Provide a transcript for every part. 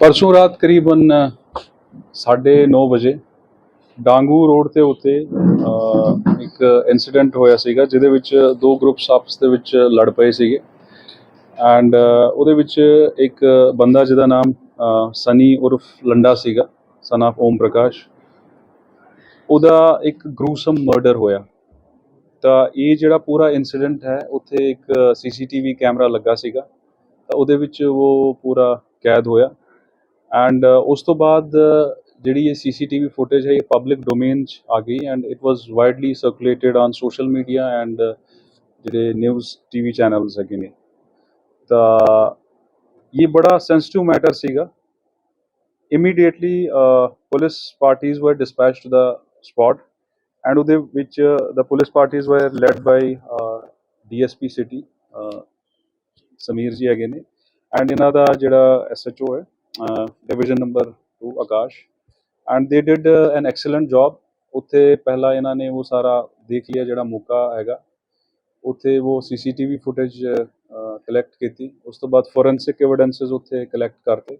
ਪਰਸੋਂ ਰਾਤ ਕਰੀਬਨ 9:30 ਵਜੇ ਡਾਂਗੂ ਰੋਡ ਤੇ ਉੱਤੇ ਇੱਕ ਇਨਸੀਡੈਂਟ ਹੋਇਆ ਸੀਗਾ, ਜਿਹਦੇ ਵਿੱਚ ਦੋ ਗਰੁੱਪਸ ਆਪਸ ਦੇ ਵਿੱਚ ਲੜ ਪਏ ਸੀਗੇ। ਐਂਡ ਉਹਦੇ ਵਿੱਚ ਇੱਕ ਬੰਦਾ ਜਿਹਦਾ ਨਾਮ ਸਨੀ ਉਰਫ ਲੰਡਾ ਸੀਗਾ ਸਨ ਆਫ ਓਮ ਪ੍ਰਕਾਸ਼। ਉਹਦਾ ਇੱਕ ਗਰੂਸਮ ਮਰਡਰ ਹੋਇਆ। ਤਾਂ ਇਹ ਜਿਹੜਾ ਪੂਰਾ ਇਨਸੀਡੈਂਟ ਹੈ, ਉੱਥੇ ਇੱਕ ਸੀਸੀਟੀਵੀ ਕੈਮਰਾ ਲੱਗਾ ਸੀਗਾ। ਤਾਂ ਉਹਦੇ ਵਿੱਚ ਉਹ ਪੂਰਾ ਕੈਦ ਹੋਇਆ। ਐਂਡ uh, ਉਸ ਤੋਂ ਬਾਅਦ uh, ਜਿਹੜੀ ਇਹ ਸੀਸੀਟੀਵੀ ਫੁਟੇਜ ਹੈ ਇਹ ਪਬਲਿਕ ਡੋਮੇਨ 'ਚ ਆ ਗਈ and it was widely circulated on social media and ਜਿਹੜੇ ਨਿਊਜ਼ ਟੀਵੀ ਚੈਨਲਸ ਹੈਗੇ ਨੇ। ਤਾਂ ਇਹ ਬੜਾ ਸੈਂਸਿਟਿਵ ਮੈਟਰ ਸੀਗਾ। Immediately police uh, police parties dispatch to the the and ਉਹਦੇ ਵਿੱਚ the police parties were led by uh, DSP city uh, Samir ji ਹੈਗੇ ਨੇ। ਐਂਡ ਇਹਨਾਂ ਦਾ ਜਿਹੜਾ ਐਸਐਚਓ ਹੈ division number 2 Akash. And they did an excellent job ਉੱਥੇ ਪਹਿਲਾਂ ਇਹਨਾਂ ਨੇ ਉਹ ਸਾਰਾ ਦੇਖ ਲਿਆ ਜਿਹੜਾ ਮੌਕਾ ਹੈਗਾ। ਉੱਥੇ ਉਹ ਸੀਸੀਟੀਵੀ ਫੁਟੇਜ ਕਲੈਕਟ ਕੀਤੀ। ਉਸ ਤੋਂ ਬਾਅਦ ਫੋਰੈਂਸਿਕ ਐਵੀਡੈਂਸਸ ਉੱਥੇ ਕਲੈਕਟ ਕਰਤੇ।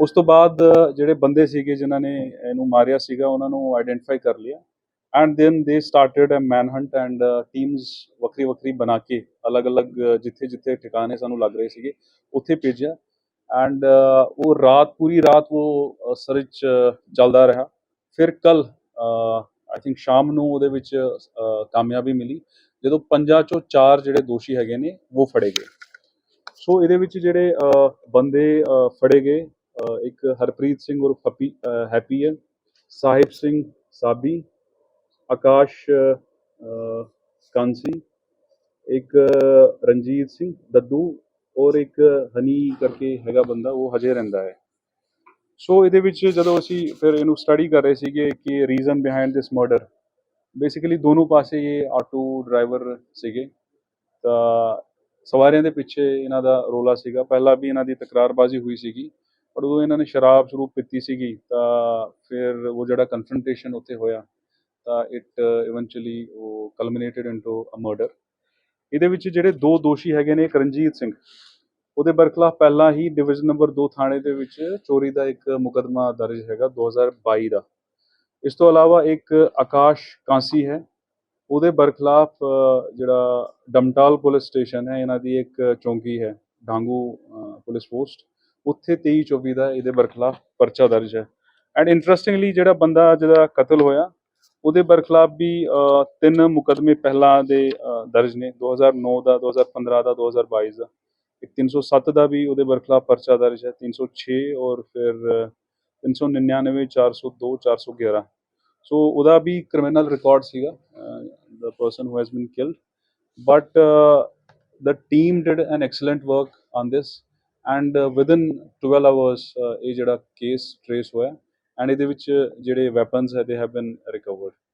ਉਸ ਤੋਂ ਬਾਅਦ ਜਿਹੜੇ ਬੰਦੇ ਸੀਗੇ ਜਿਨ੍ਹਾਂ ਨੇ ਇਹਨੂੰ ਮਾਰਿਆ ਸੀਗਾ, ਉਹਨਾਂ ਨੂੰ ਆਈਡੈਂਟੀਫਾਈ ਕਰ ਲਿਆ। And then they started a man hunt and teams ਵੱਖਰੀ ਵੱਖਰੀ ਬਣਾ ਕੇ, ਅਲੱਗ-ਅਲੱਗ ਜਿੱਥੇ ਜਿੱਥੇ ਠਿਕਾਣੇ ਸਾਨੂੰ ਲੱਗ ਰਹੇ ਸੀਗੇ, ਉੱਥੇ ਭੇਜਿਆ। ਐਂਡ uh, ਉਹ ਰਾਤ, ਪੂਰੀ ਰਾਤ ਉਹ ਸਰਚ ਚੱਲਦਾ ਰਿਹਾ। ਫਿਰ ਕੱਲ ਆਈ ਥਿੰਕ ਸ਼ਾਮ ਨੂੰ ਉਹਦੇ ਵਿੱਚ ਕਾਮਯਾਬੀ ਮਿਲੀ। ਜਦੋਂ ਪੰਜਾਂ ਚੋਂ ਚਾਰ ਜਿਹੜੇ ਦੋਸ਼ੀ ਹੈਗੇ ਨੇ, ਉਹ ਫੜੇ ਗਏ। ਸੋ ਇਹਦੇ ਵਿੱਚ ਜਿਹੜੇ ਬੰਦੇ ਫੜੇ ਗਏ ਇੱਕ ਹਰਪ੍ਰੀਤ ਸਿੰਘ ਉਰਫ ਹੈਪੀ ਹੈਪੀ ਹੈ, ਸਾਹਿਬ ਸਿੰਘ ਸਾਬੀ, ਆਕਾਸ਼ ਕਾਂਸੀ, ਇੱਕ ਰਣਜੀਤ ਸਿੰਘ ਦੱਦੂ ਔਰ ਇੱਕ ਹਨੀ ਕਰਕੇ ਹੈਗਾ ਬੰਦਾ, ਉਹ ਹਜੇ ਰਹਿੰਦਾ ਹੈ। ਸੋ ਇਹਦੇ ਵਿੱਚ ਜਦੋਂ ਅਸੀਂ ਫਿਰ ਇਹਨੂੰ ਸਟੱਡੀ ਕਰ ਰਹੇ ਸੀਗੇ ਕਿ reason behind this murder basically ਦੋਨੋਂ ਪਾਸੇ ਇਹ ਆਟੋ ਡਰਾਈਵਰ ਸੀਗੇ। ਤਾਂ ਸਵਾਰੀਆਂ ਦੇ ਪਿੱਛੇ ਇਹਨਾਂ ਦਾ ਰੋਲਾ ਸੀਗਾ। ਪਹਿਲਾਂ ਵੀ ਇਹਨਾਂ ਦੀ ਤਕਰਾਰਬਾਜ਼ੀ ਹੋਈ ਸੀਗੀ, ਪਰ ਉਦੋਂ ਇਹਨਾਂ ਨੇ ਸ਼ਰਾਬ ਸ਼ਰੂਪ ਪੀਤੀ ਸੀਗੀ, ਤਾਂ ਫਿਰ ਉਹ ਜਿਹੜਾ ਕਨਫਰੰਟੇਸ਼ਨ ਉੱਥੇ ਹੋਇਆ, ਤਾਂ ਇਟ ਇਵੈਂਚੁਅਲੀ ਉਹ ਕਲਮੀਨੇਟਡ ਇਨਟੂ ਅ ਮਰਡਰ ਇਹਦੇ ਵਿੱਚ ਜਿਹੜੇ ਦੋ ਦੋਸ਼ੀ ਹੈਗੇ ਨੇ ਕਰਨਜੀਤ ਸਿੰਘ, ਉਹਦੇ ਬਰਖਲਾਫ ਪਹਿਲਾਂ ਹੀ ਡਿਵੀਜ਼ਨ ਨੰਬਰ 2 ਥਾਣੇ ਦੇ ਵਿੱਚ ਚੋਰੀ ਦਾ ਇੱਕ ਮੁਕੱਦਮਾ ਦਰਜ ਹੈਗਾ 2022 ਦਾ। ਇਸ ਤੋਂ ਇਲਾਵਾ ਇੱਕ ਆਕਾਸ਼ ਕਾਂਸੀ ਹੈ, ਉਹਦੇ ਬਰਖਲਾਫ ਜਿਹੜਾ ਡਮਟਾਲ ਪੁਲਿਸ ਸਟੇਸ਼ਨ ਹੈ, ਇਹਨਾਂ ਦੀ ਇੱਕ ਚੌਂਕੀ ਹੈ, ਡਾਂਗੂ ਪੁਲਿਸ ਪੋਸਟ, ਉੱਥੇ 23 24 ਦਾ ਇਹਦੇ ਬਰਖਲਾਫ ਪਰਚਾ ਦਰਜ ਹੈ। ਐਂਡ ਇੰਟਰਸਟਿੰਗਲੀ ਜਿਹੜਾ ਬੰਦਾ ਜਿਹਦਾ ਕਤਲ ਹੋਇਆ ਉਹਦੇ ਬਰਖਲਾਫ ਵੀ ਤਿੰਨ ਮੁਕੱਦਮੇ ਪਹਿਲਾਂ ਦੇ ਦਰਜ ਨੇ 2009 ਦਾ 2015 ਦਾ 2022 ਦਾ। ਇੱਕ 307 ਦਾ ਵੀ ਉਹਦੇ ਬਰਖਲਾਫ ਪਰਚਾ ਦਰਜ ਹੈ 306 ਔਰ ਫਿਰ ਅ, 399 402 411 ਸੋ ਉਹਦਾ ਵੀ ਕ੍ਰਿਮੀਨਲ ਰਿਕਾਰਡ ਸੀਗਾ the person who has been killed. But uh, the team did an excellent work on this and uh, within 12 hours ਇਹ ਜਿਹੜਾ ਕੇਸ ਟ੍ਰੇਸ ਹੋਇਆ ਐਂਡ ਇਹਦੇ ਵਿੱਚ ਜਿਹੜੇ ਵੈਪਨਸ ਹੈ ਦੇ ਹੈਵ ਬੀਨ ਰਿਕਵਰਡ